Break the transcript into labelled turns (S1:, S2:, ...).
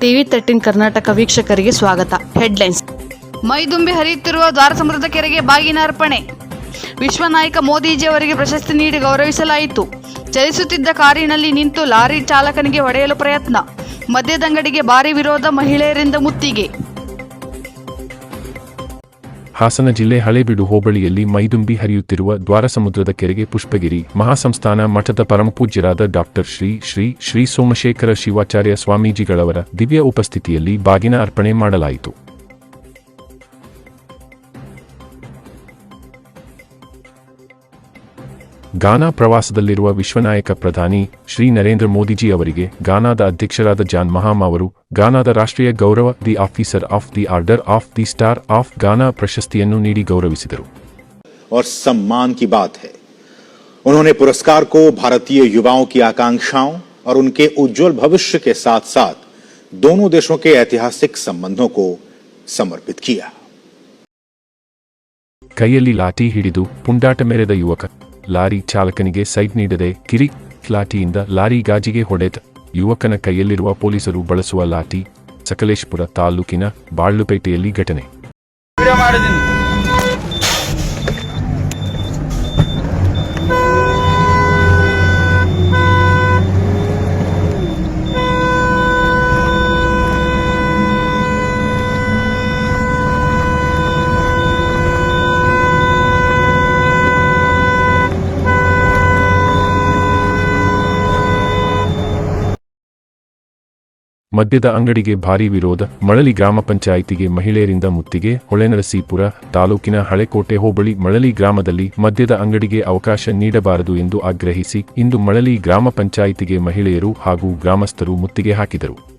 S1: TV thirteen Karnataka ವೀಕ್ಷಕರಿಗೆ ಸ್ವಾಗತ. Headlines. ಮೈದುಂಬಿ ಹರಿಯುತ್ತಿರುವ ದ್ವಾರಸಮುದ್ರದ ಕೆರೆಗೆ ಬಾಗಿನ ಅರ್ಪಣೆ. ವಿಶ್ವನಾಯಕ ಮೋದಿಜಿಯವರಿಗೆ ಪ್ರಶಸ್ತಿ ನೀಡಿ ಗೌರವಿಸಲಾಯಿತು. ಚಲಿಸುತ್ತಿದ್ದ ಕಾರಿನಲ್ಲಿ ನಿಂತು ಲಾರಿ ಚಾಲಕನಿಗೆ ಹೊಡೆಯಲು ಪ್ರಯತ್ನ. ಮದ್ಯದಂಗಡಿಗೆ ಭಾರಿ ವಿರೋಧ ಮಹಿಳೆಯರಿಂದ ಮುತ್ತಿಗೆ.
S2: ಹಾಸನ ಜಿಲ್ಲೆ ಹಳೇಬೀಡು ಹೋಬಳಿಯಲ್ಲಿ ಮೈದುಂಬಿ ಹರಿಯುತ್ತಿರುವ ದ್ವಾರಸಮುದ್ರದ ಕೆರೆಗೆ ಪುಷ್ಪಗಿರಿ ಮಹಾಸಂಸ್ಥಾನ ಮಠದ ಪರಮಪೂಜ್ಯರಾದ ಡಾಕ್ಟರ್ ಶ್ರೀ ಶ್ರೀ ಶ್ರೀ ಸೋಮಶೇಖರ ಶಿವಾಚಾರ್ಯ ಸ್ವಾಮೀಜಿಗಳವರ ದಿವ್ಯ ಉಪಸ್ಥಿತಿಯಲ್ಲಿ ಬಾಗಿನ ಅರ್ಪಣೆ ಮಾಡಲಾಯಿತು. ಗಾನಾ ಪ್ರವಾಸದಲ್ಲಿರುವ ವಿಶ್ವನಾಯಕ ಪ್ರಧಾನಿ ಶ್ರೀ ನರೇಂದ್ರ ಮೋದಿಜಿ ಅವರಿಗೆ ಗಾನಾದ ಅಧ್ಯಕ್ಷರಾದ ಜಾನ್ ಮಹಾಮ್ ಅವರು ಗಾನಾದ ರಾಷ್ಟ್ರೀಯ ಗೌರವ the officer of the order of the star of Ghana ಪ್ರಶಸ್ತಿಯನ್ನು ನೀಡಿ ಗೌರವಿಸಿದರು
S3: और सम्मान की बात है उन्होंने पुरस्कार को भारतीय युवाओं की आकांक्षाओं और उनके उज्जवल भविष्य के साथ साथ दोनों देशों के ऐतिहासिक संबंधों को समर्पित किया
S2: ಕೈಯಲ್ಲಿ ಲಾಠಿ ಹಿಡಿದು ಪುಂಡಾಟ ಮೆರೆದ ಯುವಕ ಲಾರಿ ಚಾಲಕನಿಗೆ ಸೈಟ್ ನೀಡದೆ ಕಿರಿ ಲಾಠಿಯಿಂದ ಲಾರಿ ಗಾಜಿಗೆ ಹೊಡೆದ ಯುವಕನ ಕೈಯಲ್ಲಿರುವ ಪೊಲೀಸರು ಬಳಸುವ ಲಾಠಿ, ಸಕಲೇಶ್ಪುರ ತಾಲೂಕಿನ ಬಾಳ್ಲುಪೇಟೆಯಲ್ಲಿ ಘಟನೆ. ಮದ್ಯದ ಅಂಗಡಿಗೆ ಭಾರಿ ವಿರೋಧ. ಮಳಲಿ ಗ್ರಾಮ ಪಂಚಾಯಿತಿಗೆ ಮಹಿಳೆಯರಿಂದ ಮುತ್ತಿಗೆ, ಹೊಳೆನರಸೀಪುರ ತಾಲೂಕಿನ ಹಳೆಕೋಟೆ ಹೋಬಳಿ ಮಳಲಿ ಗ್ರಾಮದಲ್ಲಿ ಮದ್ಯದ ಅಂಗಡಿಗೆ ಅವಕಾಶ ನೀಡಬಾರದು ಎಂದು ಆಗ್ರಹಿಸಿ ಇಂದು ಮಳಲಿ ಗ್ರಾಮ ಪಂಚಾಯಿತಿಗೆ ಮಹಿಳೆಯರು ಹಾಗೂ ಗ್ರಾಮಸ್ಥರು ಮುತ್ತಿಗೆ ಹಾಕಿದರು.